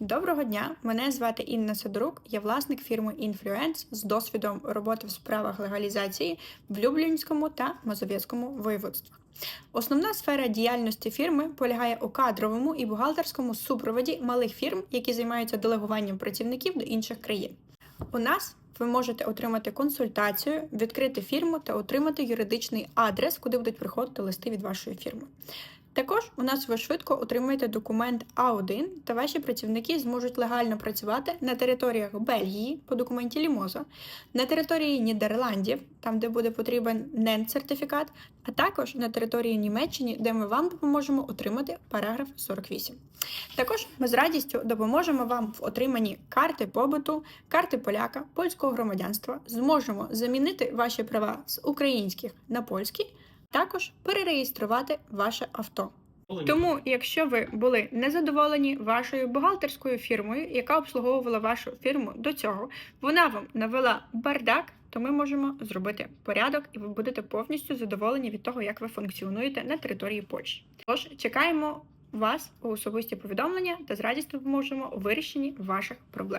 Доброго дня! Мене звати Інна Сидорук, я власник фірми Influence з досвідом роботи в справах легалізації в Люблінському та Мазовецькому воєводствах. Основна сфера діяльності фірми полягає у кадровому і бухгалтерському супроводі малих фірм, які займаються делегуванням працівників до інших країн. У нас ви можете отримати консультацію, відкрити фірму та отримати юридичний адрес, куди будуть приходити листи від вашої фірми. Також у нас ви швидко отримаєте документ А1 та ваші працівники зможуть легально працювати на територіях Бельгії по документі Лімоза, на території Нідерландів, там де буде потрібен НЕН-сертифікат, а також на території Німеччини, де ми вам допоможемо отримати параграф 48. Також ми з радістю допоможемо вам в отриманні карти побуту, карти поляка, польського громадянства, зможемо замінити ваші права з українських на польські, також перереєструвати ваше авто. Тому, якщо ви були незадоволені вашою бухгалтерською фірмою, яка обслуговувала вашу фірму до цього, вона вам навела бардак, то ми можемо зробити порядок, і ви будете повністю задоволені від того, як ви функціонуєте на території Польщі. Тож чекаємо вас у особисті повідомлення та з радістю допоможемо у вирішенні ваших проблем.